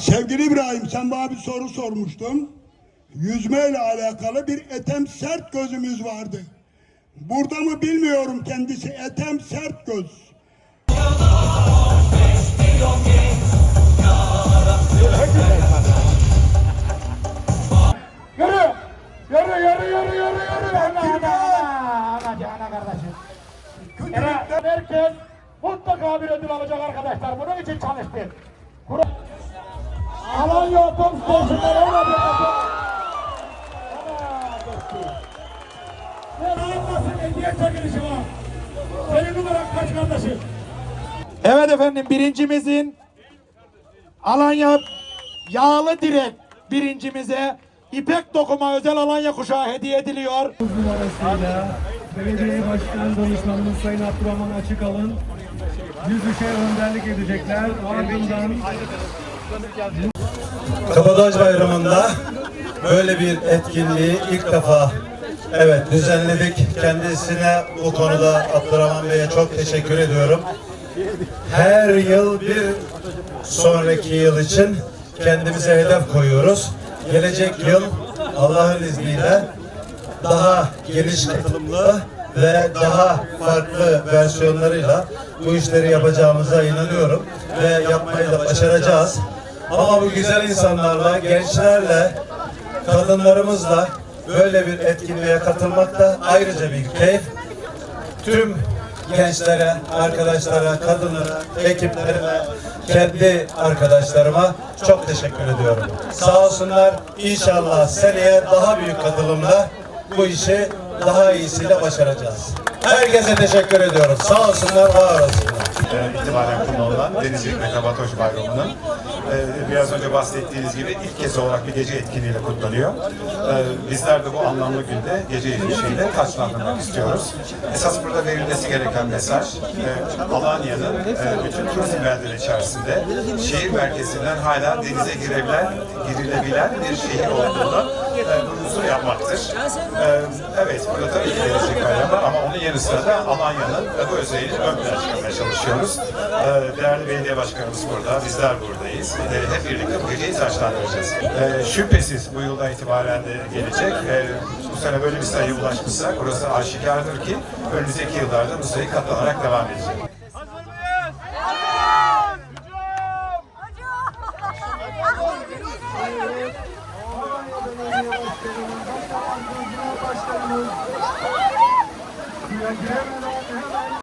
Sevgili İbrahim sen bana bir soru sormuştun. Yüzme ile alakalı bir etem sert gözümüz vardı. Burada mı bilmiyorum kendisi etem sert göz. Evet, herkes mutlaka bir ödül alacak arkadaşlar. Bunun için çalıştık. Kura... Alanya Otobüs Stasyonları kardeşim? Evet efendim birincimizin Alanya yağlı direk birincimize İpek dokuma özel Alanya kuşağı hediye ediliyor. numarasıyla Belediye Başkan Danışmanımız Sayın Abdurrahman Açıkalın yüzüşe önderlik edecekler. Ardından Kabataş Bayramı'nda böyle bir etkinliği ilk defa evet düzenledik. Kendisine bu konuda Abdurrahman Bey'e çok teşekkür ediyorum. Her yıl bir sonraki yıl için kendimize hedef koyuyoruz. Gelecek yıl Allah'ın izniyle daha geniş katılımlı ve daha farklı versiyonlarıyla bu işleri yapacağımıza inanıyorum ve yapmayı da başaracağız. Ama bu güzel insanlarla, gençlerle, kadınlarımızla böyle bir etkinliğe katılmak da ayrıca bir keyif. Tüm gençlere, arkadaşlara, kadınlara, ekiplerime, kendi arkadaşlarıma çok teşekkür ediyorum. Sağ olsunlar. İnşallah seneye daha büyük katılımla bu işi daha iyisiyle başaracağız. Herkese teşekkür ediyorum. Sağ olsunlar, var olsunlar. E, itibaren kullanılan Denizlilik ve Kabataş Bayramı'nın e, biraz önce bahsettiğiniz gibi ilk kez olarak bir gece etkinliğiyle kutlanıyor. E, Bizler de bu anlamlı günde gece yürüyüşüyle taçlandırmak istiyoruz. Esas burada verilmesi gereken mesaj e, Alanya'nın e, bütün turizm beldeleri içerisinde şehir merkezinden hala denize girebilen, girilebilen bir şehir olduğunu e, yapmaktır. E, Evet, burada tabii ki var ama onun yanı sıra da Alanya'nın bu özelliğini ön plana çıkarmaya çalışıyoruz. Ee, Değerli belediye başkanımız burada, bizler buradayız. Hep birlikte bu geceyi taşlandıracağız. Ee, Şüphesiz bu yıldan itibaren de gelecek. Ee, Bu sene böyle bir sayıya ulaşmışsak burası aşikardır ki önümüzdeki yıllarda bu sayı katlanarak devam edecek. giremeden